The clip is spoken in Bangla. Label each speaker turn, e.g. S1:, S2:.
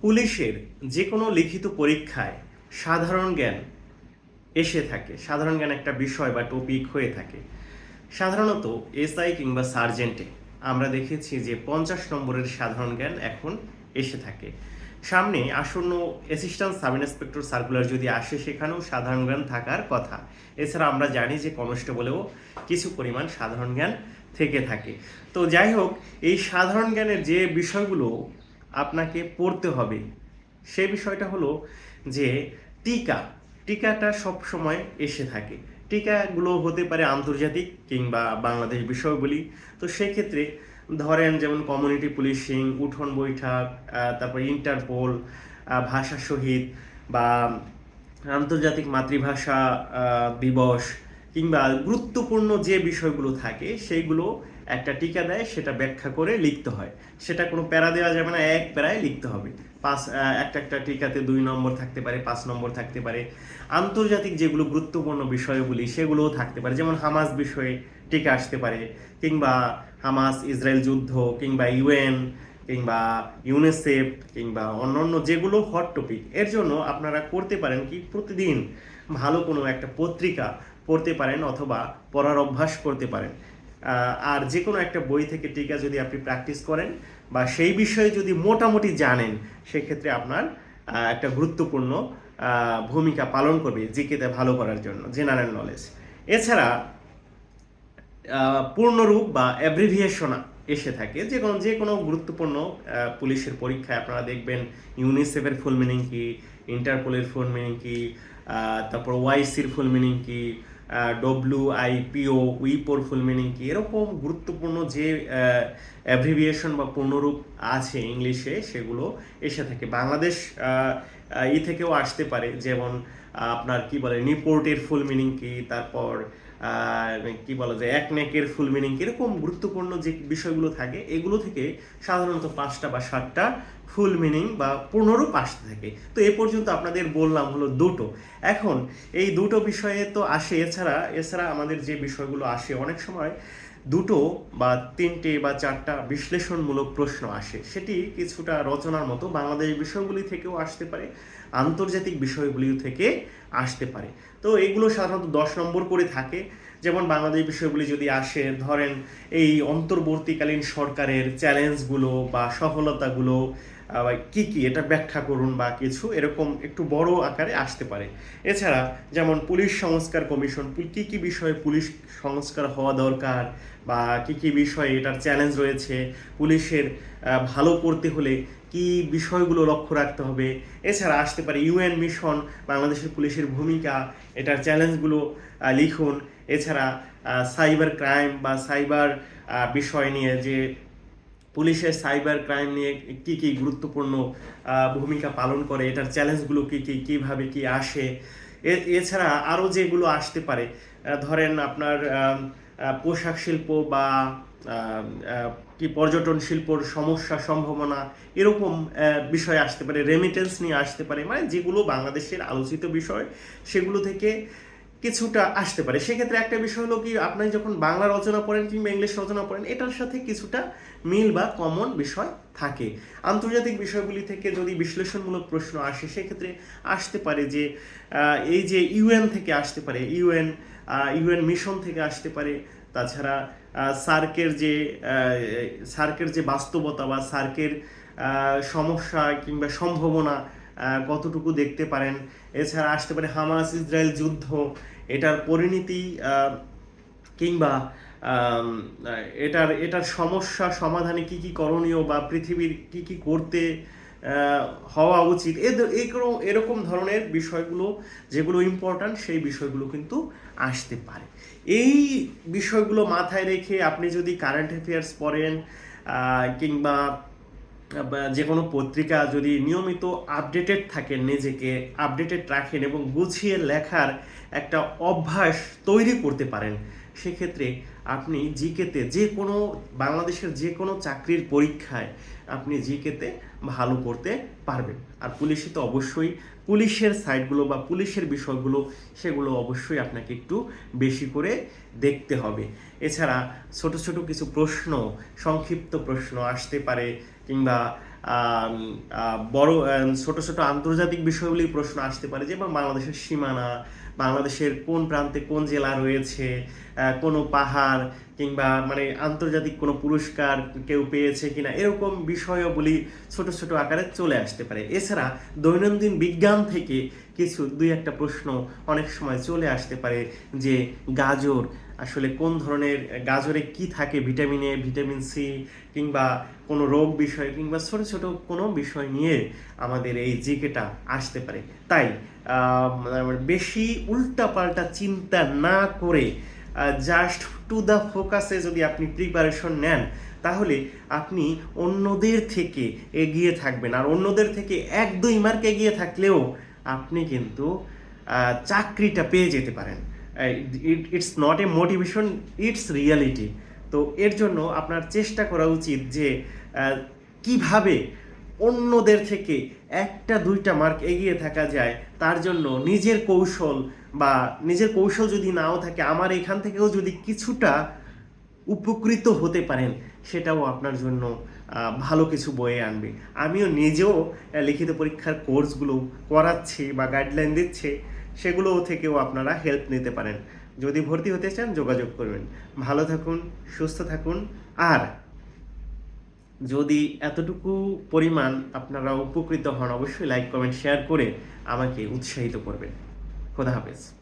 S1: পুলিশের যে কোনো লিখিত পরীক্ষায় সাধারণ জ্ঞান এসে থাকে। সাধারণ জ্ঞান একটা বিষয় বা টপিক হয়ে থাকে। সাধারণত এসআই কিংবা সার্জেন্টে আমরা দেখেছি যে পঞ্চাশ নম্বরের সাধারণ জ্ঞান এখন এসে থাকে। সামনে আসন্ন অ্যাসিস্ট্যান্ট সাব ইন্সপেক্টর সার্কুলার যদি আসে সেখানেও সাধারণ জ্ঞান থাকার কথা। এছাড়া আমরা জানি যে কনস্টেবলেও কিছু পরিমাণ সাধারণ জ্ঞান থেকে থাকে। তো যাই হোক, এই সাধারণ জ্ঞানের যে বিষয়গুলো আপনাকে পড়তে হবে। সে বিষয়টা হলো যে টিকা, টিকাটা সব সময় এসে থাকে। টিকাগুলো হতে পারে আন্তর্জাতিক কিংবা বাংলাদেশ বিষয়গুলি। তো সেক্ষেত্রে ধরেন যেমন কমিউনিটি পুলিশিং উঠোন বৈঠক তারপর ইন্টারপোল ভাষা শহীদ বা আন্তর্জাতিক মাতৃভাষা দিবস কিংবা গুরুত্বপূর্ণ যে বিষয়গুলো থাকে, সেইগুলো একটা টিকা দেয়, সেটা ব্যাখ্যা করে লিখতে হয়। সেটা কোনো প্যারা দেওয়া যাবে না, এক প্যারায় লিখতে হবে। পাঁচ একটা একটা টিকাতে দুই নম্বর থাকতে পারে, পাঁচ নম্বর থাকতে পারে। আন্তর্জাতিক যেগুলো গুরুত্বপূর্ণ বিষয়গুলি, সেগুলোও থাকতে পারে। যেমন হামাস বিষয়ে টিকা আসতে পারে, কিংবা হামাস, ইসরায়েল যুদ্ধ, কিংবা ইউএন, কিংবা ইউনিসেফ, কিংবা অন্যান্য যেগুলো হট টপিক এর জন্য আপনারা করতে পারেন কি, প্রতিদিন ভালো কোনো একটা পত্রিকা পড়তে পারেন অথবা পড়ার অভ্যাস করতে পারেন। আর যে কোনো একটা বই থেকে টিকা যদি আপনি প্র্যাকটিস করেন বা সেই বিষয়ে যদি মোটামুটি জানেন, সেক্ষেত্রে আপনার একটা গুরুত্বপূর্ণ ভূমিকা পালন করবে জিকেতে ভালো করার জন্য জেনারেল নলেজ এছাড়া পূর্ণরূপ বা অ্যাব্রিভিয়েশন এসে থাকে, যে কোনো যে কোনো গুরুত্বপূর্ণ পুলিশের পরীক্ষায় আপনারা দেখবেন ইউনিসেফের ফুল মিনিং কি ইন্টারপোলের ফুল মিনিং কি তারপর ওয়াইসির ফুল মিনিং কি ডব্লিউ আই পিও উইপোর ফুল মিনিং কি? এরকম গুরুত্বপূর্ণ যে অ্যাব্রিভিয়েশন বা পূর্ণরূপ আছে ইংলিশে সেগুলো এসে থাকে। বাংলাদেশ ই থেকেও আসতে পারে, যেমন আপনার কি বলে নিপোর্টের ফুল মিনিং কি, তারপর কি বলা যায়, এক নেকের ফুল মিনিং এরকম গুরুত্বপূর্ণ যে বিষয়গুলো থাকে, এগুলো থেকে সাধারণত পাঁচটা বা সাতটা ফুল মিনিং বা পুনরূপ আসতে থাকে। তো এ পর্যন্ত আপনাদের বললাম হলো দুটো। এখন এই দুটো বিষয়ে তো আসে, এছাড়া এছাড়া আমাদের যে বিষয়গুলো আসে, অনেক সময় দুটো বা তিনটে বা চারটা বিশ্লেষণমূলক প্রশ্ন আসে। সেটি কিছুটা রচনার মতো বাংলাদেশ বিষয়গুলি থেকেও আসতে পারে, আন্তর্জাতিক বিষয়গুলি থেকে আসতে পারে। তো এগুলো সাধারণত দশ নম্বর করে থাকে। যেমন বাংলাদেশ বিষয়গুলি যদি আসে, ধরেন এই অন্তর্বর্তীকালীন সরকারের চ্যালেঞ্জগুলো বা সফলতাগুলো কি কি, এটা ব্যাখ্যা করুন বা কিছু, এরকম একটু বড় আকারে আসতে পারে। এছাড়া যেমন পুলিশ সংস্কার কমিশন কি কি বিষয়ে পুলিশ সংস্কার হওয়া দরকার বা কি কি বিষয়ে এটার চ্যালেঞ্জ রয়েছে, পুলিশের ভালো করতে হলে কি বিষয়গুলো লক্ষ্য রাখতে হবে? এছাড়া আসতে পারে ইউএন মিশন, বাংলাদেশের পুলিশের ভূমিকা, এটার চ্যালেঞ্জগুলো লিখুন। এছাড়া সাইবার ক্রাইম বা সাইবার বিষয় নিয়ে যে পুলিশের সাইবার ক্রাইম নিয়ে কি কি গুরুত্বপূর্ণ ভূমিকা পালন করে, এটার চ্যালেঞ্জগুলো কি কি, কীভাবে কি আসে? এছাড়া আরও যেগুলো আসতে পারে ধরেন আপনার পোশাক শিল্প বা কি পর্যটন শিল্পর সমস্যা, সম্ভাবনা এরকম বিষয় আসতে পারে রেমিটেন্স নিয়ে আসতে পারে মানে যেগুলো বাংলাদেশের আলোচিত বিষয়, সেগুলো থেকে কিছুটা আসতে পারে। সেক্ষেত্রে একটা বিষয় হলো কি, আপনি যখন বাংলা রচনা পড়েন কিংবা ইংলিশ রচনা পড়েন, এটার সাথে কিছুটা মিল বা কমন বিষয় থাকে। আন্তর্জাতিক বিষয়গুলি থেকে যদি বিশ্লেষণমূলক প্রশ্ন আসে, সেক্ষেত্রে আসতে পারে যে এই যে ইউএন থেকে আসতে পারে, ইউএন ইউএন মিশন থেকে আসতে পারে, তাছাড়া সার্কের যে সার্কের যে বাস্তবতা বা সার্কের সমস্যা কিংবা সম্ভাবনা কতটুকু দেখতে পারেন। এছাড়া আসতে পারে হামাস ইসরায়েল যুদ্ধ, এটার পরিণতি কিংবা এটার এটার সমস্যা সমাধানে কি কি করণীয় বা পৃথিবীর কি কি করতে হওয়া উচিত। এরকম এরকম ধরনের বিষয়গুলো যেগুলো ইম্পর্ট্যান্ট সেই বিষয়গুলো কিন্তু আসতে পারে। এই বিষয়গুলো মাথায় রেখে আপনি যদি কারেন্ট অ্যাফেয়ার্স পড়েন কিংবা যে কোনো পত্রিকা যদি নিয়মিত আপডেটেড থাকেন নিজেকে আপডেটেড রাখেন এবং গুছিয়ে লেখার একটা অভ্যাস তৈরি করতে পারেন সেক্ষেত্রে আপনি জিকেতে যে কোনো বাংলাদেশের যে কোনো চাকরির পরীক্ষায় আপনি জিকেতে ভালো করতে পারবেন। আর পুলিশে তো অবশ্যই পুলিশের সাইডগুলো বা পুলিশের বিষয়গুলো সেগুলো অবশ্যই আপনাকে একটু বেশি করে দেখতে হবে। এছাড়া ছোট ছোট কিছু প্রশ্ন, সংক্ষিপ্ত প্রশ্ন আসতে পারে কিংবা বড় ছোট ছোট আন্তর্জাতিক বিষয়গুলি প্রশ্ন আসতে পারে যেমন বাংলাদেশের সীমানা বাংলাদেশের কোন প্রান্তে কোন জেলা রয়েছে কোনো পাহাড় কিংবা মানে আন্তর্জাতিক কোনো পুরস্কার কেউ পেয়েছে কিনা, এরকম বিষয়গুলি ছোট ছোট আকারে চলে আসতে পারে। এছাড়া দৈনন্দিন বিজ্ঞান থেকে কিছু দুই একটা প্রশ্ন অনেক সময় চলে আসতে পারে যে গাজর, আসলে কোন ধরনের গাজরে কি থাকে ভিটামিন এ, ভিটামিন সি কিংবা কোনো রোগ বিষয় কিংবা ছোট ছোট কোনো বিষয় নিয়ে আমাদের এই জিকেটা আসতে পারে। তাই বেশি উল্টাপাল্টা চিন্তা না করে জাস্ট টু দ্য ফোকাসে যদি আপনি প্রিপারেশন নেন, তাহলে আপনি অন্যদের থেকে এগিয়ে থাকবেন। আর অন্যদের থেকে এক দুই মার্ক এগিয়ে থাকলেও আপনি কিন্তু চাকরিটা পেয়ে যেতে পারেন। It's not a motivation it's reality তো এর জন্য আপনার চেষ্টা করা উচিত যে কীভাবে অন্যদের থেকে একটা, দুইটা মার্ক এগিয়ে থাকা যায়, তার জন্য নিজের কৌশল বা নিজের কৌশল যদি নাও থাকে, আমার এখান থেকেও যদি কিছুটা উপকৃত হতে পারেন, সেটাও আপনার জন্য ভালো কিছু বয়ে আনবে। আমিও নিজেও লিখিত পরীক্ষার কোর্সগুলো করাচ্ছি বা গাইডলাইন দিচ্ছি সেগুলো থেকেও আপনারা হেল্প নিতে পারেন। যদি ভর্তি হতে চান, যোগাযোগ করবেন। ভালো থাকুন, সুস্থ থাকুন, আর যদি এতটুকু পরিমাণ আপনারা উপকৃত হন, অবশ্যই লাইক কমেন্ট শেয়ার করে আমাকে উৎসাহিত করবেন। খোদা হাফেজ।